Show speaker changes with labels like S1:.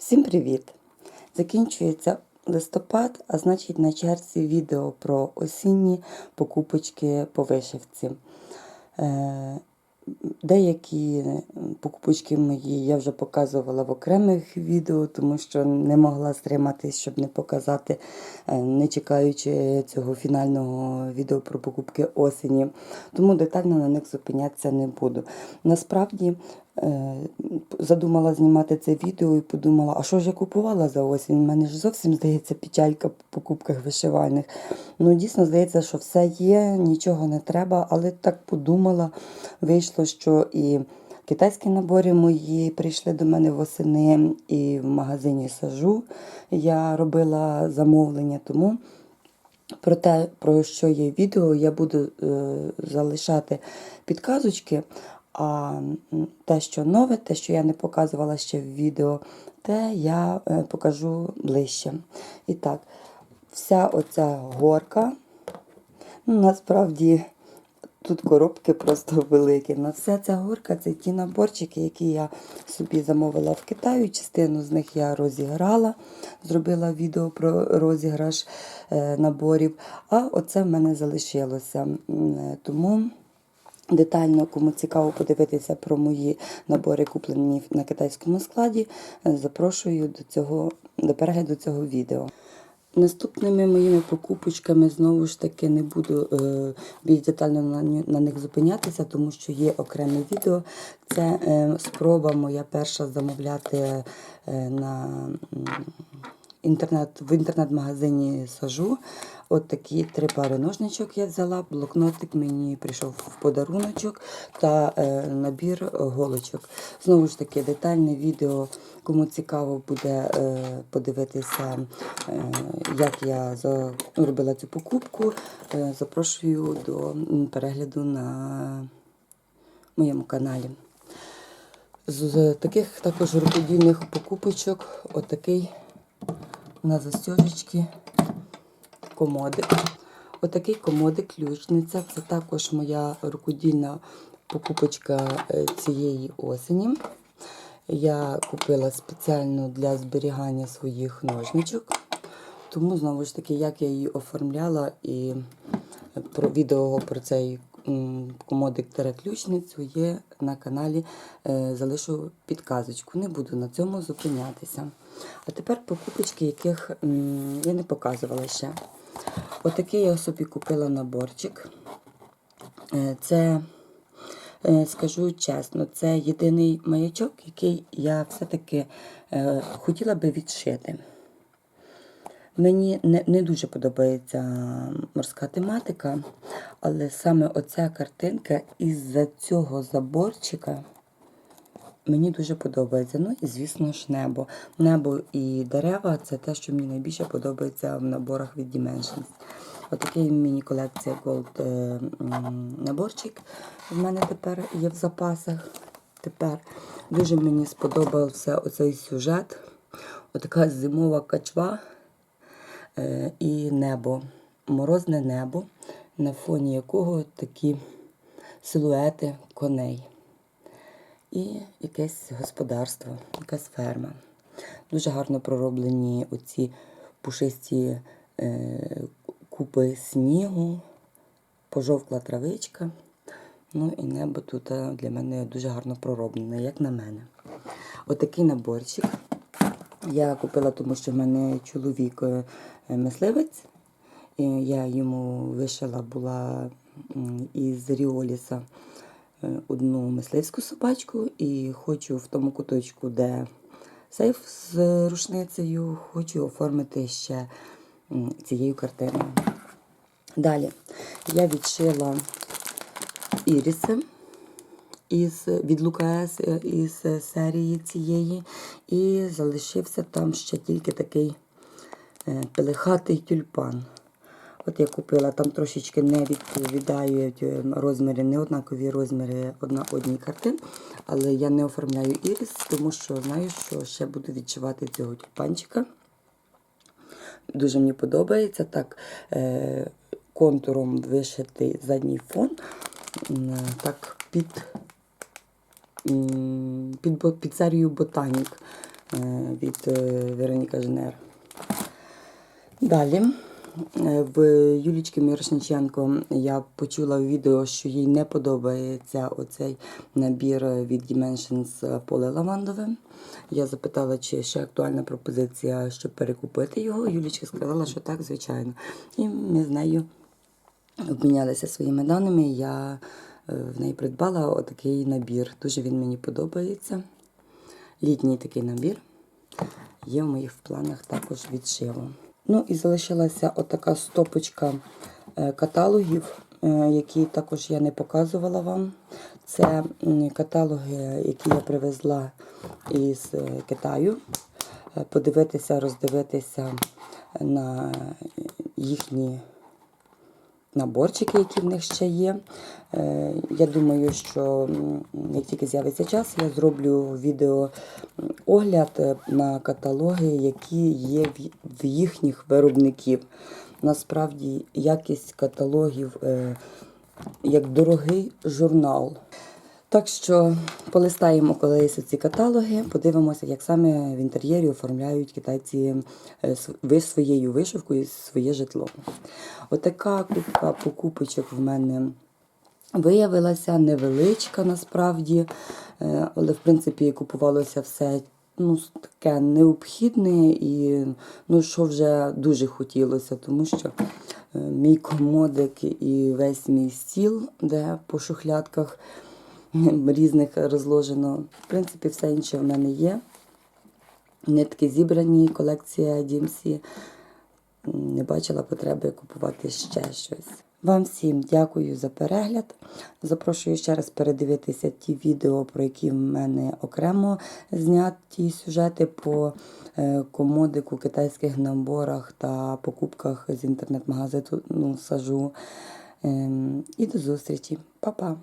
S1: Всім привіт! Закінчується листопад, а значить на черзі відео про осінні покупочки по вишивці. Е, Деякі покупочки мої я вже показувала в окремих відео, тому що не могла стриматись, щоб не показати, е, не чекаючи цього фінального відео про покупки осені. Тому детально на них зупинятися не буду. Насправді задумала знімати це відео і подумала, а що ж я купувала за осінь? У мене ж зовсім здається печалька по покупках вишивальних. Ну, дійсно, здається, що все є, нічого не треба, але так подумала. Вийшло, що і китайські набори мої прийшли до мене восени, і в магазині сажу я робила замовлення. Тому про те, про що є відео, я буду е, залишати підказочки. А те, що нове, те, що я не показувала ще в відео, те я е, покажу ближче. І так, вся оця горка, ну, насправді тут коробки просто великі. На вся ця горка це ті наборчики, які я собі замовила в Китаї. Частину з них я розіграла, зробила відео про розіграш е, наборів. А оце в мене залишилося. Е, Тому. Детально, кому цікаво подивитися про мої набори, куплені на китайському складі, запрошую до цього до перегляду цього відео. Наступними моїми покупочками знову ж таки не буду е, більш детально на, на них зупинятися, тому що є окреме відео. Це е, спроба моя перша замовляти е, на інтернет, в інтернет-магазині сажу. От такі три пари ножничок я взяла, блокнотик мені прийшов в подаруночок та е, набір голочок. Знову ж таки, детальне відео, кому цікаво буде е, подивитися, е, як я робила цю покупку, е, запрошую до перегляду на моєму каналі. З таких також рукодільних покупочок, отакий на застежечки комодик. Отакий комодик ключниця. Це також моя рукодільна покупочка е, цієї осені. Я купила спеціально для зберігання своїх ножничок. Тому, знову ж таки, як я її оформляла і про відео про цей комодик ключницю є на каналі. Е, Залишу підказочку. Не буду на цьому зупинятися. А тепер покупочки, яких я не показувала ще. Отакий я собі купила наборчик. Е, Це, е, скажу чесно, це єдиний маячок, який я все-таки хотіла би відшити. Мені не, не дуже подобається морська тематика, але саме оця картинка із-за цього заборчика мені дуже подобається. Ну і, звісно ж, небо. Небо і дерева це те, що мені найбільше подобається в наборах від Dimensions. Отакий міні-колекція Gold е, наборчик в мене тепер є в запасах. Тепер дуже мені сподобався оцей сюжет. Отака зимова качва і небо, морозне небо, на фоні якого такі силуети коней. І якесь господарство, якась ферма. Дуже гарно пророблені оці пушисті е, купи снігу, пожовкла травичка. Ну і небо тут е, для мене дуже гарно пророблене, як на мене. Отакий наборчик. Я купила, тому що в мене чоловік е, мисливець. Я йому вишила була із Ріоліса е, одну мисливську собачку і хочу в тому куточку, де сейф з рушницею, хочу оформити ще цією картиною. Далі я відшила іріси із, від Лукас е, із серії цієї, і залишився там ще тільки такий е, пелехатий тюльпан. От я купила, там трошечки не відповідають е, розміри, не однакові розміри одна одній картин, але я не оформляю ірис, тому що знаю, що ще буду відчувати цього тюльпанчика. Дуже мені подобається так е, контуром вишитий задній фон, так під, під, серію Ботанік. е, від е, Вероніка Женер. Далі е, в Юлічки Мірошниченко я почула в відео, що їй не подобається оцей набір від Dimensions поле лавандове. Я запитала, чи ще актуальна пропозиція, щоб перекупити його. Юлічка сказала, що так, звичайно. І ми з нею обмінялися своїми даними. Я в неї придбала отакий набір. Дуже він мені подобається. Літній такий набір. Є в моїх планах також відшиву. Ну і залишилася отака стопочка е, каталогів, е, які також я не показувала вам. Це каталоги, які я привезла із е, Китаю. Е, Подивитися, роздивитися на їхні наборчики, які в них ще є. Е, Я думаю, що як тільки з'явиться час, я зроблю відео огляд е, на каталоги, які є в- їхніх виробників. Насправді якість каталогів е, як дорогий журнал. Так що полистаємо колись ці каталоги, подивимося, як саме в інтер'єрі оформляють китайці е, своєю вишивкою своє житло. Отака купка покупочок в мене виявилася невеличка насправді, е, але в принципі купувалося все ну, таке необхідне і ну, що вже дуже хотілося, тому що е, мій комодик і весь мій стіл, де по шухлядках різних розложено. В принципі, все інше в мене є. Нитки зібрані, колекція DMC. Не бачила потреби купувати ще щось. Вам всім дякую за перегляд. Запрошую ще раз передивитися ті відео, про які в мене окремо зняті сюжети по е, комодику, китайських наборах та покупках з інтернет-магазину ну, сажу. Ем, І до зустрічі. Па-па!